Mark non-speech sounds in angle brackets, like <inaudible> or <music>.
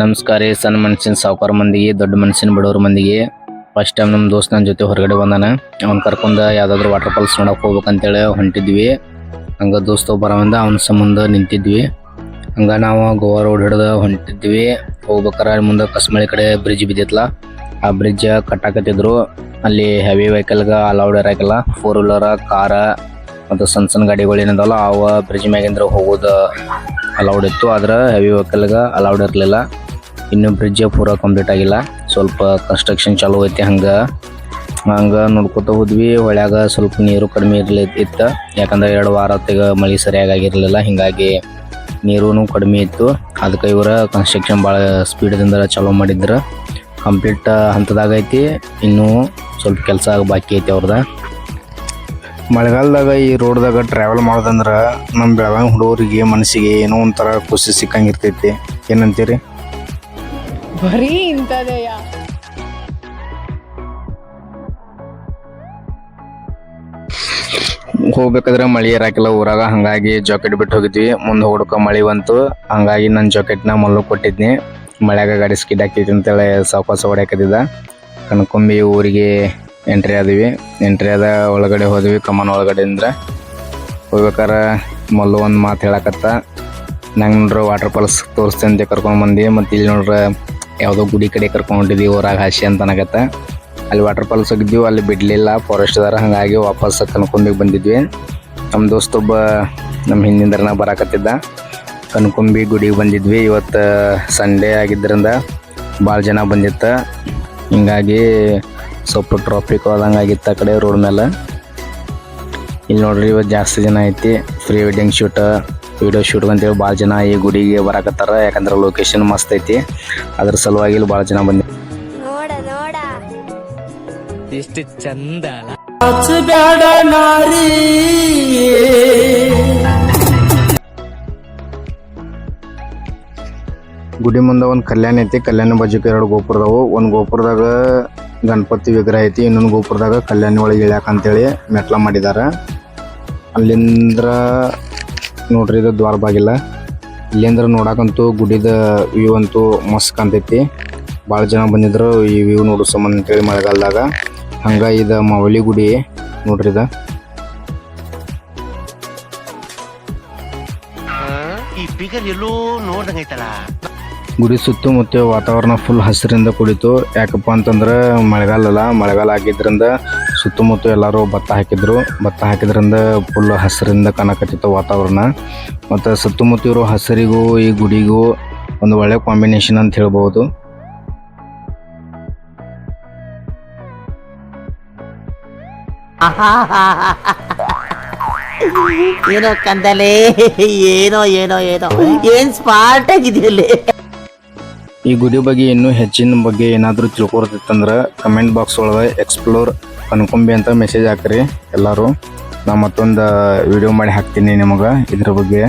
ನಮಸ್ಕಾರ ರೀ, ಸಣ್ಣ ಮನುಷ್ಯನ ಸಾವುಕಾರ ಮಂದಿಗೆ, ದೊಡ್ಡ ಮನುಷ್ಯನ ಬಡವ್ರ ಮಂದಿಗೆ. ಫಸ್ಟ್ ಟೈಮ್ ನಮ್ಮ ದೋಸ್ತ ನನ್ನ ಜೊತೆ ಹೊರಗಡೆ ಬಂದಾನ. ಅವ್ನ ಕರ್ಕೊಂಡು ಯಾವ್ದಾದ್ರು ವಾಟರ್ ಫಾಲ್ಸ್ ನೋಡಕ್ ಹೋಗ್ಬೇಕಂತೇಳಿ ಹೊಂಟಿದ್ವಿ. ಹಂಗೆ ದೋಸ್ತ ಒಬ್ಬ ಅವ್ನ ಸಂಬಂಧ ನಿಂತಿದ್ವಿ. ಹಂಗೆ ನಾವು ಗೋವಾ ರೋಡ್ ಹಿಡ್ದು ಹೊಂಟಿದ್ವಿ. ಹೋಗ್ಬೇಕಾರೆ ಮುಂದೆ ಕಸ್ಮಳಿ ಕಡೆ ಬ್ರಿಡ್ಜ್ ಬಿದ್ದಿತ್ತಲ್ಲ ಆ ಬ್ರಿಡ್ಜ್ ಕಟ್ಟಾಕತ್ತಿದ್ರು. ಅಲ್ಲಿ ಹೆವಿ ವೆಹಿಕಲ್ಗೆ ಅಲೌಡ್ ಇರಾಕಿಲ್ಲ ಫೋರ್ ವೀಲರ್ ಕಾರ ಮತ್ತು ಸಣ್ಣ ಸಣ್ಣ ಗಾಡಿಗಳು ಏನಿದಾವಲ್ಲ, ಅವ ಬ್ರಿಡ್ಜ್ ಮ್ಯಾಗಿಂದ್ರೆ ಹೋಗೋದು ಅಲೌಡ್ ಇತ್ತು. ಆದ್ರೆ ಹೆವಿ ವೆಹಿಕಲ್ಗೆ ಅಲೌಡ್ ಇರಲಿಲ್ಲ. ಇನ್ನು ಬ್ರಿಡ್ಜ್ ಪೂರ ಕಂಪ್ಲೀಟ್ ಆಗಿಲ್ಲ. ಸ್ವಲ್ಪ ಕನ್ಸ್ಟ್ರಕ್ಷನ್ ಚಾಲೂ ಐತಿ ಹಂಗೆ. ಹಂಗೆ ನೋಡ್ಕೊತ ಹೋದ್ವಿ. ಹೊಳ್ಯಾಗ ಸ್ವಲ್ಪ ನೀರು ಕಡಿಮೆ ಇರಲಿ ಇತ್ತು. ಯಾಕಂದ್ರೆ ಎರಡು ವಾರ ಹೊತ್ತಿಗೆ ಮಳೆ ಸರಿಯಾಗಿ ಆಗಿರಲಿಲ್ಲ. ಹಿಂಗಾಗಿ ನೀರು ಕಡಿಮೆ ಇತ್ತು. ಅದಕ್ಕೆ ಇವರ ಕನ್ಸ್ಟ್ರಕ್ಷನ್ ಭಾಳ ಸ್ಪೀಡ್ದಿಂದ ಚಾಲೂ ಮಾಡಿದ್ರು. ಕಂಪ್ಲೀಟ್ ಹಂತದಾಗ ಐತಿ. ಇನ್ನೂ ಸ್ವಲ್ಪ ಕೆಲಸ ಬಾಕಿ ಐತಿ ಅವ್ರದ್ದು ಮಳೆಗಾಲದಾಗ ಈ ರೋಡ್ದಾಗ ಟ್ರಾವೆಲ್ ಮಾಡೋದಂದ್ರೆ ನಮ್ಮ ಬೆಳಗಾವಿ ಹುಡುಗರಿಗೆ ಮನಸ್ಸಿಗೆ ಏನೋ ಒಂಥರ ಖುಷಿ ಸಿಕ್ಕಂಗಿರ್ತೈತಿ. ಏನಂತೀರಿ? ಬರೀ ಇಂಥದೆಯ ಹೋಗ್ಬೇಕಾದ್ರೆ ಮಳಿ ಇರಾಕಿಲ್ಲ ಊರಾಗ, ಹಂಗಾಗಿ ಜಾಕೆಟ್ ಬಿಟ್ಟು ಹೋಗಿದ್ವಿ. ಮುಂದೆ ಹುಡುಕ ಮಳಿ ಬಂತು. ಹಂಗಾಗಿ ನನ್ನ ಜಾಕೆಟ್ನ ಮಲ್ಲು ಕೊಟ್ಟಿದ್ನಿ. ಮಳೆಯಾಗ ಗಾಡಿ ಸ್ಕಿಡ್ ಹಾಕಿದ್ವಿ ಅಂತೇಳಿ ಸಾವಕಾಸ ಹೊಡ್ಯಾಕತ್ತಿದ್ದ ಕಣ್ಕೊಂಬಿ ಊರಿಗೆ ಎಂಟ್ರಿ ಆದ್ವಿ. ಎಂಟ್ರಿ ಆದ ಒಳಗಡೆ ಹೋದ್ವಿ, ಕಮಾನ್ ಒಳಗಡೆ ಅಂದ್ರೆ ಹೋಗ್ಬೇಕಾರೆ ಮಲ್ಲು ಒಂದು ಮಾತು ಹೇಳಕತ್ತ, ನಂಗೆ ನೋಡ್ರಿ ವಾಟರ್ ಫಾಲ್ಸ್ ತೋರಿಸ್ತೀನಿ ಅಂತ ಕರ್ಕೊಂಡು ಬಂದು ಮತ್ತು ಇಲ್ಲಿ ನೋಡ್ರಿ ಯಾವುದೋ ಗುಡಿ ಕಡೆ ಕರ್ಕೊಂಡಿದ್ವಿ, ಊರಾಗ ಹಾಸಿ ಅಂತ ಅನ್ನಕತ್ತ ಅಲ್ಲಿ ವಾಟರ್ ಫಾಲ್ಸ್ ಹೋಗಿದ್ವಿ, ಅಲ್ಲಿ ಬಿಡಲಿಲ್ಲ ಫಾರೆಸ್ಟ್ದಾರ ಹಾಗಾಗಿ ವಾಪಸ್ ಕನ್ಕೊಂಬಿಗೆ ಬಂದಿದ್ವಿ. ನಮ್ಮ ದೋಸ್ತೊಬ್ಬ ನಮ್ಮ ಹಿಂದಿಂದ್ರನ ಬರಾಕತ್ತಿದ್ದ. ಕನ್ಕೊಂಬಿ ಗುಡಿಗೆ ಬಂದಿದ್ವಿ, ಇವತ್ತು ಸಂಡೇ ಆಗಿದ್ದರಿಂದ ಭಾಳ ಜನ ಬಂದಿತ್ತು. ಹಿಂಗಾಗಿ ಸ್ವಲ್ಪ ಟ್ರಾಫಿಕ್ ಆದಂಗೆ ಆಗಿತ್ತು ಆ ಕಡೆ ರೋಡ್ ಮೇಲೆ ಇಲ್ಲಿ ನೋಡ್ರಿ, ಇವತ್ತು ಜಾಸ್ತಿ ಜನ ಐತಿ pre wedding shoot video shoot ಅಂತೇಳಿ ಭಾಳ ಜನ ಈ ಗುಡಿಗೆ ಬರಾಕತ್ತಾರ. ಯಾಕಂದ್ರೆ ಲೊಕೇಶನ್ ಮಸ್ತ್ ಐತಿ. ಅದ್ರ ಸಲುವಾಗಿ ಇಲ್ಲಿ ಭಾಳ ಜನ ಬಂದಿ ಇಷ್ಟು ಚಂದ ಗುಡಿ ಮುಂದೆ ಒಂದು ಕಲ್ಯಾಣ ಐತಿ. ಕಲ್ಯಾಣ ಬಾಜುಕ ಎರಡು ಗೋಪುರದವು. ಒಂದು ಗೋಪುರದಾಗ ಗಣಪತಿ ವಿಗ್ರಹ ಐತಿ. ಇನ್ನೊಂದು ಗೋಪುರದಾಗ ಕಲ್ಯಾಣಿ ಒಳಗೆ ಇಳ್ಯಾಕ ಅಂತೇಳಿ ಮೆಟ್ಲ ಮಾಡಿದಾರ. ಅಲ್ಲಿಂದ್ರ ನೋಡ್ರಿ ಇದು ದ್ವಾರ ಬಾಗಿಲ. ಇಲ್ಲಿಂದ್ರ ನೋಡಕ್ಕಂತೂ ಗುಡಿದ ವ್ಯೂ ಅಂತೂ ಮಸ್ತ್ ಕಾಣ್ತೈತಿ. ಭಾಳ ಜನ ಬಂದಿದ್ರು ಈ ವ್ಯೂ ನೋಡೋ ಸಂಬಂಧ ಅಂತೇಳಿ ಮಳೆಗಾಲದಾಗ. ಹಂಗ ಇದ ಮಾವಲಿ ಗುಡಿ ನೋಡ್ರಿ ಇದ. ಈ ಫಿಗರ್ ಎಲ್ಲೋ ನೋಡ್ದಂಗೈತಲ್ಲ. ಗುಡಿ ಸುತ್ತಮುತ್ತ ವಾತಾವರಣ ಫುಲ್ ಹಸಿರಿಂದ ಕೂಡಿತು ಯಾಕಪ್ಪ ಅಂತಂದ್ರೆ ಮಳೆಗಾಲ ಅಲ್ಲ ಮಳೆಗಾಲ ಆಗಿದ್ರಿಂದ ಸುತ್ತಮುತ್ತ ಎಲ್ಲರೂ ಭತ್ತ ಹಾಕಿದ್ರು. ಭತ್ತ ಹಾಕಿದ್ರಿಂದ ಫುಲ್ ಹಸಿರಿಂದ ಕಾಣಕತ್ತಿತ್ತು ವಾತಾವರಣ. ಮತ್ತು ಸುತ್ತಮುತ್ತ ಇರೋ ಹಸಿರಿಗೂ, ಈ ಗುಡಿಗೂ ಒಂದು ಒಳ್ಳೆ ಕಾಂಬಿನೇಷನ್ ಅಂತ ಹೇಳ್ಬೋದು. <laughs> ಏನೋ ಕಂದಲೇ, ಏನೋ ಏನೋ ಏನೋ. ಏನ್ ಸ್ಮಾರ್ಟ್ ಆಗಿದೆಯಲ್ಲಿ ಈ ಗುಡಿ ಬಗ್ಗೆ ಇನ್ನೂ ಹೆಚ್ಚಿನ ಬಗ್ಗೆ ಏನಾದರೂ ತಿಳ್ಕೊಡ್ತಿತ್ತಂದ್ರೆ ಕಮೆಂಟ್ ಬಾಕ್ಸ್ ಒಳಗೆ ಎಕ್ಸ್ಪ್ಲೋರ್ ಅನ್ಕೊಂಬಿ ಅಂತ ಮೆಸೇಜ್ ಹಾಕ್ರಿ ಎಲ್ಲರೂ. ನಾ ಮತ್ತೊಂದು ವಿಡಿಯೋ ಮಾಡಿ ಹಾಕ್ತೀನಿ ನಿಮಗೆ ಇದ್ರ ಬಗ್ಗೆ.